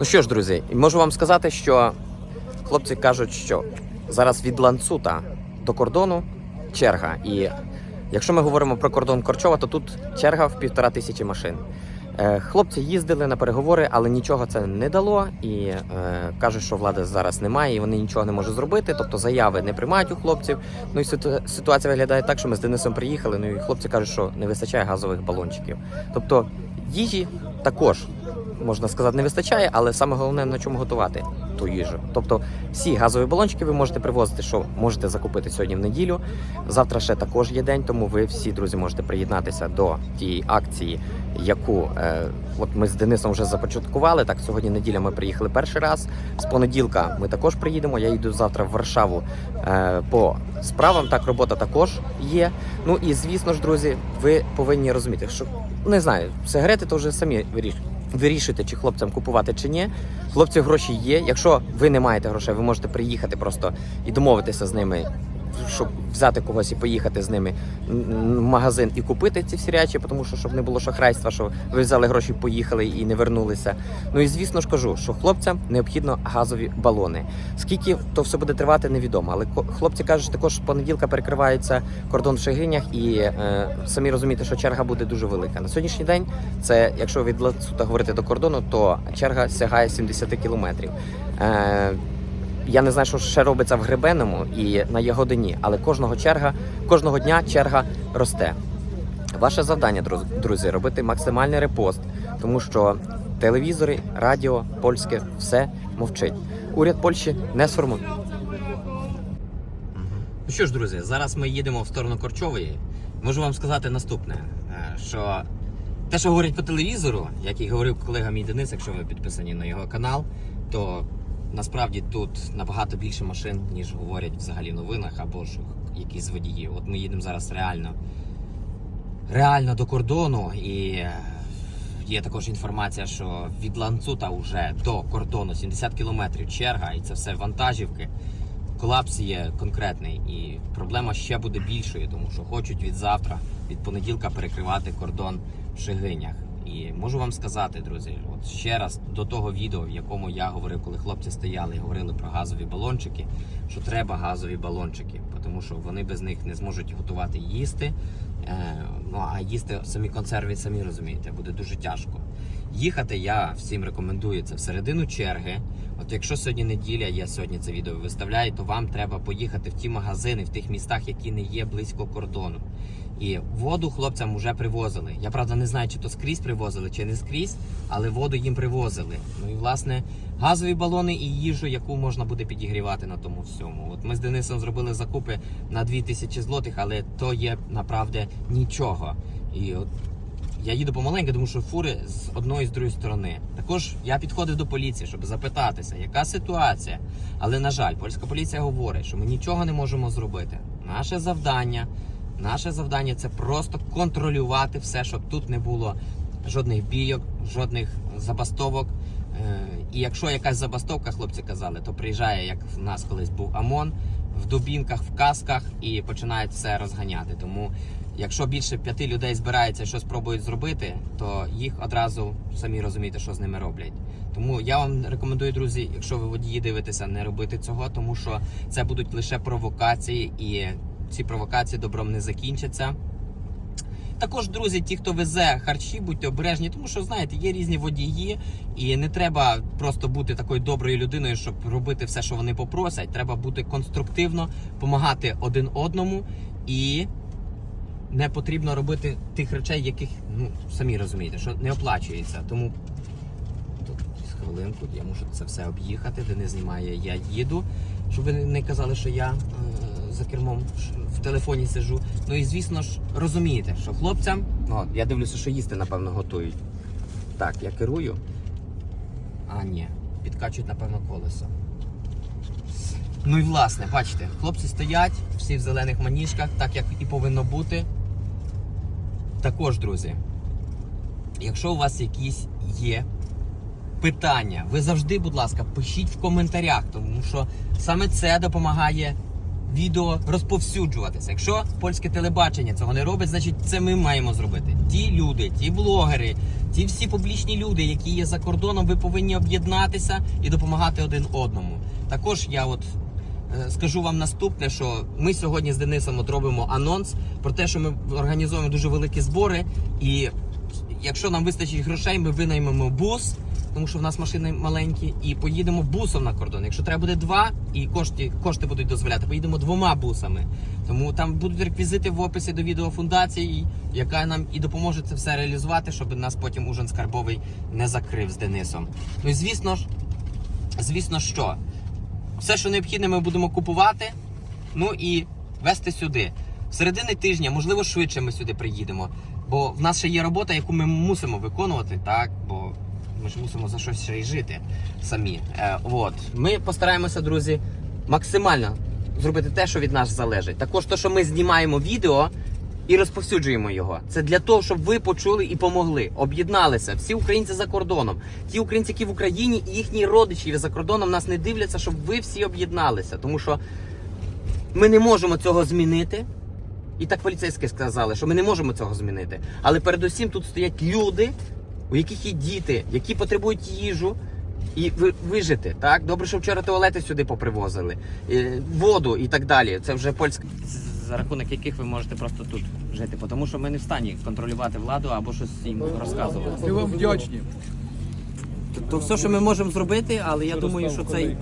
Ну що ж, друзі, можу вам сказати, що хлопці кажуть, що зараз від ланцута до кордону черга. І якщо ми говоримо про кордон Корчова, то тут черга в півтора тисячі машин. Е, Хлопці їздили на переговори, але нічого це не дало. І е, кажуть, що влади зараз немає, і вони нічого не можуть зробити. Тобто заяви не приймають у хлопців. Ну і ситуація виглядає так, що ми з Денисом приїхали. Ну і хлопці кажуть, що не вистачає газових балончиків. Тобто їжі також можна сказати, не вистачає, але саме головне на чому готувати ту їжу. Тобто всі газові балончики ви можете привозити, що можете закупити сьогодні в неділю. Завтра ще також є день, тому ви всі друзі можете приєднатися до тієї акції, яку е, от ми з Денисом вже започаткували. Так, сьогодні неділя ми приїхали перший раз. З понеділка ми також приїдемо. Я йду завтра в Варшаву е, по справам. Так, робота також є. Ну і звісно ж, друзі, ви повинні розуміти, що не знаю, сигарети то вже самі вирішують. Вирішуйте, чи хлопцям купувати чи ні. Хлопці гроші є. Якщо ви не маєте грошей, ви можете приїхати просто і домовитися з ними, щоб взяти когось і поїхати з ними в магазин і купити ці всі речі, тому що щоб не було шахрайства, що ви взяли гроші, поїхали і не вернулися. Ну і звісно ж кажу, що хлопцям необхідно газові балони. Скільки то все буде тривати, невідомо. Але хлопці кажуть, що також понеділка перекривається кордон в Шегинях, і е, самі розумієте, що черга буде дуже велика. На сьогоднішній день це, якщо від Лацута говорити до кордону, то черга сягає 70 кілометрів. Е, я не знаю, що ще робиться в Гребеному і на Ягодині, але кожного черга, кожного дня черга росте. Ваше завдання, друзі, робити максимальний репост, тому що телевізори, радіо, польське все мовчить. Уряд Польщі не сформує. Ну що ж, друзі, зараз ми їдемо в сторону Корчової. Можу вам сказати наступне: е, що те, що говорять по телевізору, як і говорив колега мій Денис, якщо ви підписані на його канал, то насправді тут набагато більше машин, ніж говорять взагалі новинах або ж якісь водії. От ми їдемо зараз реально, реально до кордону і. е, Є також інформація, що від ланцута вже до кордону 70 кілометрів черга, і це все вантажівки. Колапс є конкретний, і проблема ще буде більшою, тому що хочуть від завтра, від понеділка, перекривати кордон в Шигинях. І можу вам сказати, друзі, от ще раз до того відео, в якому я говорив, коли хлопці стояли і говорили про газові балончики, що треба газові балончики, тому що вони без них не зможуть готувати їсти. Е, ну а їсти самі консерви, самі розумієте, буде дуже тяжко. Їхати я всім рекомендую це в середину черги. От якщо сьогодні неділя, я сьогодні це відео виставляю, то вам треба поїхати в ті магазини, в тих містах, які не є близько кордону. І воду хлопцям вже привозили. Я правда не знаю, чи то скрізь привозили, чи не скрізь, але воду їм привозили. Ну і власне газові балони і їжу, яку можна буде підігрівати на тому всьому. От ми з Денисом зробили закупи на 2000 злотих, але то є направде нічого. І от я їду помаленьку, тому що фури з одної з другої сторони. Також я підходив до поліції, щоб запитатися, яка ситуація. Але на жаль, польська поліція говорить, що ми нічого не можемо зробити. Наше завдання, наше завдання це просто контролювати все, щоб тут не було жодних бійок, жодних забастовок. Е, І якщо якась забастовка, хлопці казали, то приїжджає, як в нас колись був ОМОН, в дубінках, в касках і починають все розганяти. Тому Якщо більше п'яти людей збирається і щось пробують зробити, то їх одразу самі розумієте, що з ними роблять. Тому я вам рекомендую, друзі, якщо ви водії дивитеся, не робити цього, тому що це будуть лише провокації, і ці провокації добром не закінчаться. Також, друзі, ті, хто везе харчі, будьте обережні, тому що знаєте, є різні водії, і не треба просто бути такою доброю людиною, щоб робити все, що вони попросять. Треба бути конструктивно, допомагати один одному і не потрібно робити тих речей, яких ну самі розумієте, що не оплачується. Тому тут хвилинку я можу це все об'їхати, де не знімає, я їду. Щоб ви не казали, що я е, за кермом в телефоні сижу. Ну і звісно ж розумієте, що хлопцям, ну я дивлюся, що їсти, напевно, готують. Так, я керую. А, ні, підкачують, напевно, колесо. Ну і власне, бачите, хлопці стоять всі в зелених маніжках, так як і повинно бути. Також, друзі, якщо у вас якісь є питання, ви завжди, будь ласка, пишіть в коментарях, тому що саме це допомагає відео розповсюджуватися. Якщо польське телебачення цього не робить, значить це ми маємо зробити. Ті люди, ті блогери, ті всі публічні люди, які є за кордоном, ви повинні об'єднатися і допомагати один одному. Також я от Скажу вам наступне, що ми сьогодні з Денисом от робимо анонс про те, що ми організуємо дуже великі збори, і якщо нам вистачить грошей, ми винаймемо бус, тому що в нас машини маленькі, і поїдемо бусом на кордон. Якщо треба буде два, і кошти, кошти будуть дозволяти, поїдемо двома бусами. Тому там будуть реквізити в описі до відео фундації, яка нам і допоможе це все реалізувати, щоб нас потім ужин скарбовий не закрив з Денисом. Ну і звісно ж, звісно, що все, що необхідне, ми будемо купувати. Ну і вести сюди. В середини тижня, можливо, швидше ми сюди приїдемо. Бо в нас ще є робота, яку ми мусимо виконувати, так? Бо ми ж мусимо за щось ще й жити самі. Е, от. Ми постараємося, друзі, максимально зробити те, що від нас залежить. Також те, що ми знімаємо відео і розповсюджуємо його. Це для того, щоб ви почули і помогли. Об'єдналися. Всі українці за кордоном. Ті українці, які в Україні, і їхні родичі за кордоном нас не дивляться, щоб ви всі об'єдналися. Тому що ми не можемо цього змінити. І так поліцейські сказали, що ми не можемо цього змінити. Але передусім тут стоять люди, у яких є діти, які потребують їжу і вижити. Так, добре, що вчора туалети сюди попривозили, е, воду і так далі. Це вже польська за рахунок яких ви можете просто тут жити, тому що ми не в стані контролювати владу або щось їм розказувати. Ми вам вдячні. То все, що ми можемо зробити, але я думаю, що цей